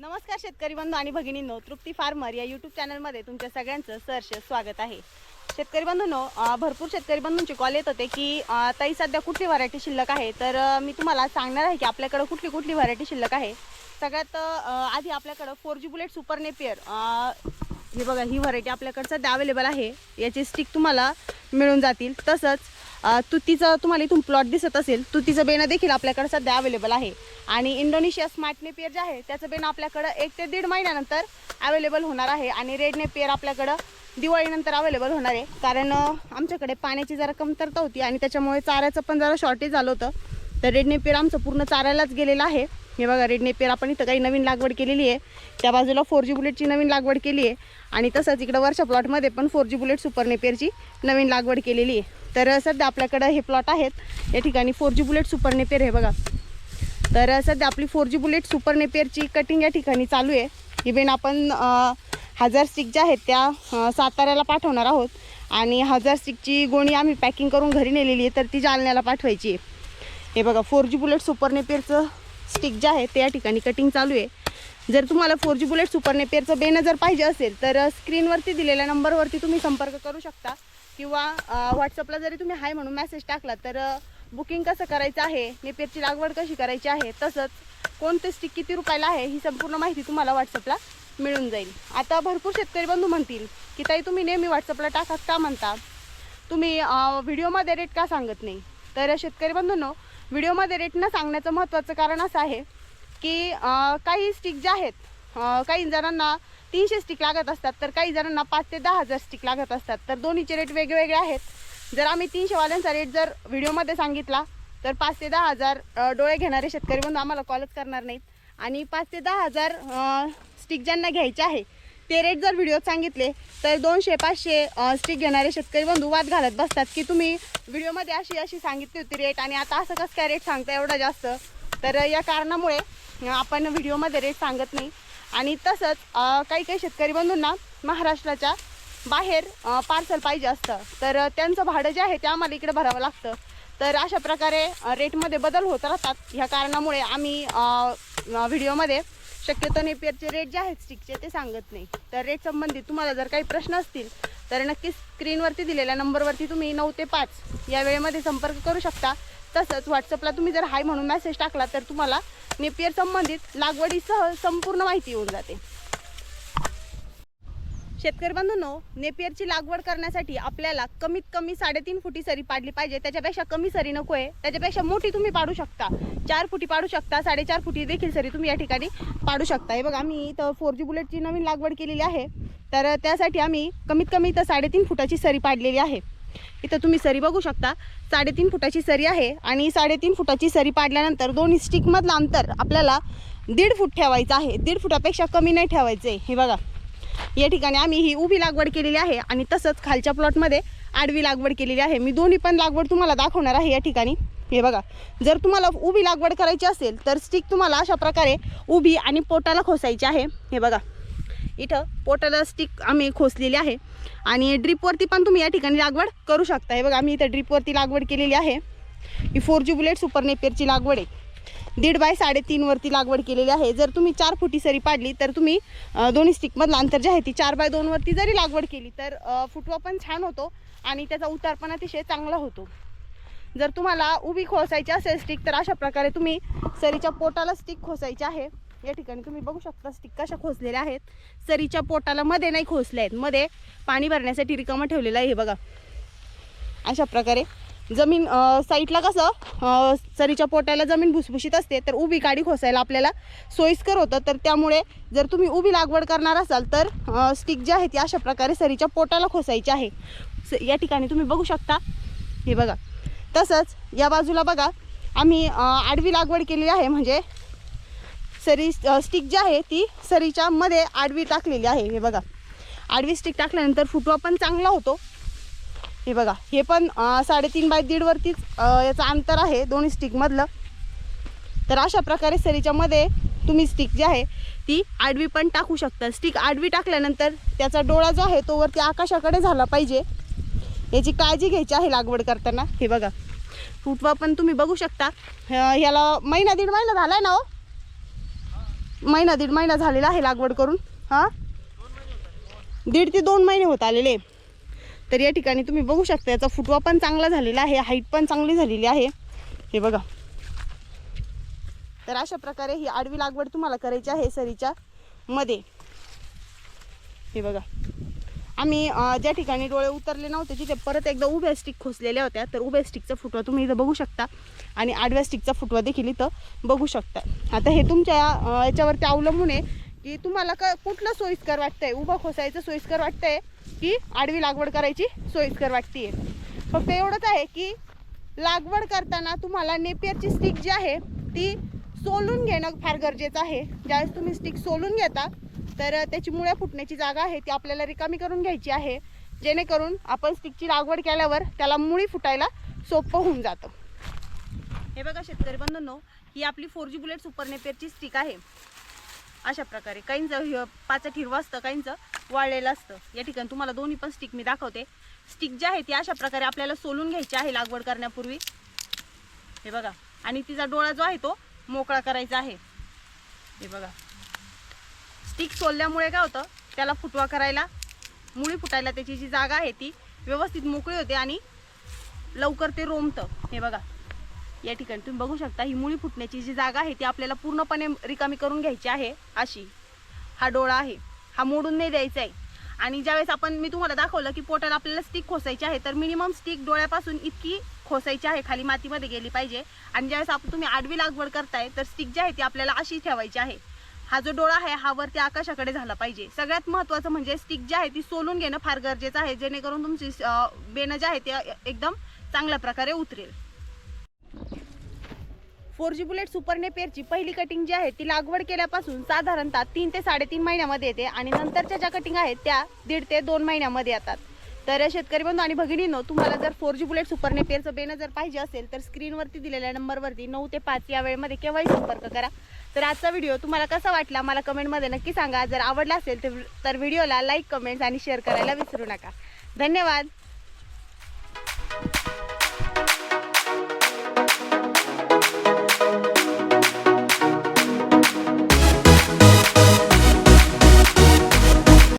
नमस्कार शेतकरी बंधू आणि भगिनींनो तृप्ती फार्मर या यूट्यूब चॅनलमध्ये तुमच्या सगळ्यांचं सहर्ष स्वागत आहे. शेतकरी बंधूंनो भरपूर शेतकरी बंधूंची कॉल येत होते की ताई सध्या कुठली व्हरायटी शिल्लक आहे? तर मी तुम्हाला सांगणार आहे की आपल्याकडं कुठली कुठली व्हरायटी शिल्लक आहे. सगळ्यात आधी आपल्याकडं four G bullet super Napier हे बघा ही व्हरायटी आपल्याकडं सध्या अवेलेबल आहे. याचे स्टिक तुम्हाला मिळून जातील. तसंच तुतीचं तुम्हाला इथून प्लॉट दिसत असेल तुतीचं बेणं देखील आपल्याकडे सध्या अवेलेबल आहे. आणि इंडोनेशिया स्मार्ट नेपियर जे आहे त्याचं बेणं आपल्याकडं एक ते दीड महिन्यानंतर अवेलेबल होणार आहे. आणि रेड नेपियर आपल्याकडं दिवाळीनंतर अवेलेबल होणार आहे. कारण आमच्याकडे पाण्याची जरा कमतरता होती आणि त्याच्यामुळे चाऱ्याचं पण जरा शॉर्टेज झालं होतं. तर रेड नेपियर आमचं पूर्ण चाऱ्यालाच गेलेलं आहे. हे बघा रेड नेपियर आपण इथं काही नवीन लागवड केलेली आहे. त्या बाजूला फोर जी बुलेटची नवीन लागवड केली आहे. आणि तसंच इकडं वरच्या प्लॉटमध्ये पण फोर जी बुलेट सुपर नेपियरची नवीन लागवड केलेली आहे. तर सध्या आपल्याकडं हे प्लॉट आहेत. या ठिकाणी four G bullet super Napier हे बघा. तर सध्या आपली फोर जी बुलेट सुपर नेपियरची कटिंग या ठिकाणी चालू आहे. इव्हन आपण हजार स्टिक ज्या आहेत त्या साताऱ्याला पाठवणार आहोत. आणि हजार स्टिकची गोणी आम्ही पॅकिंग करून घरी नेलेली आहे तर ती जालन्याला पाठवायची आहे. हे बघा फोर जी बुलेट सुपर नेपियरचं स्टिक जे आहे त्या ठिकाणी कटिंग चालू आहे. जर तुम्हाला फोर जी बुलेट सुपर नेपियरचं बेनं जर पाहिजे असेल तर स्क्रीनवरती दिलेल्या नंबरवरती तुम्ही संपर्क करू शकता. किंवा व्हॉट्सअपला जरी तुम्ही हाय म्हणून मेसेज टाकला तर बुकिंग कसं करायचं आहे नेपेरची लागवड कशी करायची आहे तसंच कोणतं स्टिक किती रुपयाला आहे ही संपूर्ण माहिती तुम्हाला व्हॉट्सअपला मिळून जाईल. आता भरपूर शेतकरी बंधू म्हणतील की ताई तुम्ही नेहमी व्हॉट्सअपला टाकत का म्हणता? तुम्ही व्हिडिओमध्ये रेट का सांगत नाही? तर शेतकरी बंधूंनो व्हिडिओमध्ये रेट न सांगण्याचं महत्त्वाचं कारण असं आहे की काही स्टिक जे आहेत काही जणांना तीनशे स्टिक लागत असतात तर काही जणांना पाच ते दहा हजार स्टिक लागत असतात. तर दोन्हीचे रेट वेगवेगळे आहेत. जर आम्ही तीनशेवाल्यांचा रेट जर व्हिडिओमध्ये सांगितला तर पाच ते दहा हजार डोळे घेणारे शेतकरी बंधू आम्हाला कॉलच करणार नाहीत. आणि पाच ते दहा हजार स्टिक ज्यांना घ्यायचे आहे ते रेट जर व्हिडिओत सांगितले तर दोनशे पाचशे स्टिक घेणारे शेतकरी बंधू वाद घालत बसतात की तुम्ही व्हिडिओमध्ये अशी अशी सांगितली होती रेट आणि आता असं कसं काय रेट सांगता एवढा जास्त? तर या कारणामुळे आपण व्हिडिओमध्ये रेट सांगत नाही. आणि तसंच काही काही शेतकरी बंधूंना महाराष्ट्राच्या बाहेर पार्सल पाहिजे असतं. तर त्यांचं भाडं जे आहे ते आम्हाला इकडे भरावं लागतं. तर अशा प्रकारे रेटमध्ये बदल होत राहतात. ह्या कारणामुळे आम्ही व्हिडिओमध्ये शक्यतो नेपियरचे रेट जे आहेत स्टिकचे ते सांगत नाही. तर रेट संबंधित तुम्हाला जर काही प्रश्न असतील तर नक्की स्क्रीनवरती दिलेल्या नंबरवरती तुम्ही नऊ ते पाच या वेळेमध्ये संपर्क करू शकता. तसंच व्हॉट्सअपला तुम्ही जर हाय म्हणून मेसेज टाकला तर तुम्हाला नेपियर संबंधित लागवडीसह संपूर्ण माहिती येऊन जाते. शेतकरी बंधूंनो नेपियरची लागवड करण्यासाठी आपल्याला कमीत कमी साडेतीन फुटी सरी पाडली पाहिजे. त्याच्यापेक्षा कमी सरी नको आहे त्याच्यापेक्षा मोठी तुम्ही पाडू शकता. चार फुटी पाडू शकता. साडेचार फुटी देखील सरी तुम्ही या ठिकाणी पाडू शकता. हे बघा आम्ही इथं फोर जी बुलेटची नवीन लागवड केलेली आहे. तर त्यासाठी आम्ही कमीत कमी इथं साडेतीन फुटाची सरी पाडलेली आहे. इथं तुम्ही सरी बघू शकता. साडेतीन फुटाची सरी आहे आणि साडेतीन फुटाची सरी पाडल्यानंतर दोन स्टिकमधलं अंतर आपल्याला दीड फूट ठेवायचं आहे. दीड फुटापेक्षा कमी नाही ठेवायचं आहे हे बघा. या ठिकाणी आम्ही ही उभी लागवड केलेली आहे आणि तसंच खालच्या प्लॉटमध्ये आडवी लागवड केलेली आहे. मी दोन्ही पण लागवड तुम्हाला दाखवणार आहे या ठिकाणी. हे बघा जर तुम्हाला उभी लागवड करायची असेल तर स्टिक तुम्हाला अशा प्रकारे उभी आणि पोटाला खोसायची आहे. हे बघा इथं पोटाला स्टिक आम्ही खोसलेली आहे. आणि ड्रीपवरती पण तुम्ही या ठिकाणी लागवड करू शकता. हे बघा आम्ही इथं ड्रीपवरती लागवड केलेली आहे. ही फोर जी बुलेट सुपर नेपेरची लागवड आहे. दीड बाय साडेतीन वरती लागवड केलेली आहे. जर तुम्ही चार फुटी सरी पाडली तर तुम्ही दोन्ही स्टिकमधलं अंतर जे आहे ती चार बाय दोनवरती जरी लागवड केली तर फुटवा पण छान होतो आणि त्याचा उतार पण अतिशय चांगला होतो. जर तुम्हाला उभी खोसायची असेल स्टिक तर अशा प्रकारे तुम्ही सरीच्या पोटाला स्टिक खोसायची आहे. या ठिकाणी तुम्ही बघू शकता स्टिक कशा खोसलेल्या आहेत. सरीच्या पोटाला मध्ये नाही खोसल्या आहेत. मध्ये पाणी भरण्यासाठी रिकामं ठेवलेलं आहे हे बघा. अशा प्रकारे जमीन साईडला कसं सरीच्या पोटाला जमीन भुसभुशीत असते तर उभी काडी खोसायला आपल्याला सोयीस्कर होतं. तर त्यामुळे जर तुम्ही उभी लागवड करणार असाल तर स्टिक जी आहे ती अशा प्रकारे सरीच्या पोटाला खोसायची आहे. स- या ठिकाणी तुम्ही बघू शकता. हे बघा. तसंच या बाजूला बघा आम्ही आडवी लागवड केलेली आहे. म्हणजे सरी स्टिक जी आहे ती सरीच्या मध्ये आडवी टाकलेली आहे. हे बघा. आडवी स्टिक टाकल्यानंतर फुटवा पण चांगला होतो. हे बघा हे पण साडेतीन बाय दीडवरतीच याचं अंतर आहे दोन्ही स्टिकमधलं तर अशा प्रकारे सरीच्यामध्ये तुम्ही स्टिक जी आहे ती आडवी पण टाकू शकता. स्टिक आडवी टाकल्यानंतर त्याचा डोळा जो आहे तो वरती आकाशाकडे झाला पाहिजे. याची काळजी घ्यायची आहे लागवड करताना. हे बघा फुटवा पण तुम्ही बघू शकता. ह्याला महिना दीड महिना झाला आहे ना हो? महिना दीड महिना झालेला आहे लागवड करून. हां? दीड ते दोन महिने होत आलेले. तर या ठिकाणी तुम्ही बघू शकता याचा फुटवा पण चांगला झालेला आहे हाईट पण चांगली झालेली आहे. हे बघा. तर अशा प्रकारे ही आडवी लागवड तुम्हाला करायची आहे सरीच्या मध्ये. हे बघा. आम्ही ज्या ठिकाणी डोळे उतरले नव्हते तिथे परत एकदा उभ्या स्टिक खोसलेल्या होत्या. तर उभ्या स्टिकचा फुटवा तुम्ही इथं बघू शकता. आणि आडव्या स्टिकचा फुटवा देखील इथं बघू शकता. आता हे तुमच्या याच्यावरती अवलंबून आहे की तुम्हाला क कुठलं सोयीस्कर वाटतंय? उभं खोसायचं सोयीस्कर वाटतंय? की आडवी लागवड करायची सोयीस्कर वाटते फक्त एवढंच आहे की लागवड करताना तुम्हाला नेपियरची स्टिक जी आहे ती सोलून घेणं फार गरजेचं आहे. ज्यावेळेस तुम्ही स्टिक सोलून घेता तर त्याची मुळ्या फुटण्याची जागा आहे ती आपल्याला रिकामी करून घ्यायची आहे. जेणेकरून आपण स्टिकची लागवड केल्यावर त्याला मुळी फुटायला सोपं होऊन जातं. हे बघा शेतकरी बंधूंनो ही आपली फोर जी बुलेट सुपर नेपेरची स्टिक आहे. अशा प्रकारे. काहींचं हे पाचट हिरवं असतं काहींचं वाळलेलं असतं. या ठिकाणी तुम्हाला दोन्ही पण स्टिक मी दाखवते. स्टिक जी आहे ती अशा प्रकारे आपल्याला सोलून घ्यायची आहे लागवड करण्यापूर्वी. हे बघा. आणि तिचा डोळा जो आहे तो मोकळा करायचा आहे. हे बघा. स्टिक सोलल्यामुळे काय होतं? त्याला फुटवा करायला मुळी फुटायला त्याची जी जागा आहे ती व्यवस्थित मोकळी होते आणि लवकर ते रोमतं. हे बघा. या ठिकाणी तुम्ही बघू शकता ही मुळी फुटण्याची जी जागा आहे ती आपल्याला पूर्णपणे रिकामी करून घ्यायची आहे अशी. हा डोळा आहे. हा मोडून नाही द्यायचा आहे. आणि ज्यावेळेस आपण मी तुम्हाला दाखवलं की पोटाला आपल्याला स्टिक खोसायची आहे तर मिनिमम स्टिक डोळ्यापासून इतकी खोसायची आहे खाली मातीमध्ये गेली पाहिजे. आणि ज्यावेळेस आपण तुम्ही आडवी लागवड करताय तर स्टिक जी आहे ती आपल्याला अशी ठेवायची आहे. हा जो डोळा आहे हा वरती आकाशाकडे झाला पाहिजे. सगळ्यात महत्त्वाचं म्हणजे स्टिक जी आहे ती सोलून घेणं फार गरजेचं आहे जेणेकरून तुमची बेणं बेनं जे आहे ते एकदम चांगल्या प्रकारे उतरेल. फोर जी बुलेट सुपरने पेरची पहिली कटिंग जी आहे ती लागवड केल्यापासून साधारणतः तीन ते साडेतीन महिन्यामध्ये येते आणि नंतरच्या ज्या कटिंग आहेत त्या दीड ते दोन महिन्यामध्ये येतात. तर शेतकरी बंधू आणि भगिनीनो तुम्हाला जर फोर जी बुलेट सुपरने पेरचं बेनं जर पाहिजे असेल तर स्क्रीनवरती दिलेल्या नंबरवरती नऊ ते पाच या वेळेमध्ये केव्हाही संपर्क करा. तर आजचा व्हिडिओ तुम्हाला कसा वाटला मला कमेंटमध्ये नक्की सांगा. जर आवडला असेल तर तर व्हिडिओला लाईक कमेंट्स आणि शेअर करायला विसरू नका. धन्यवाद.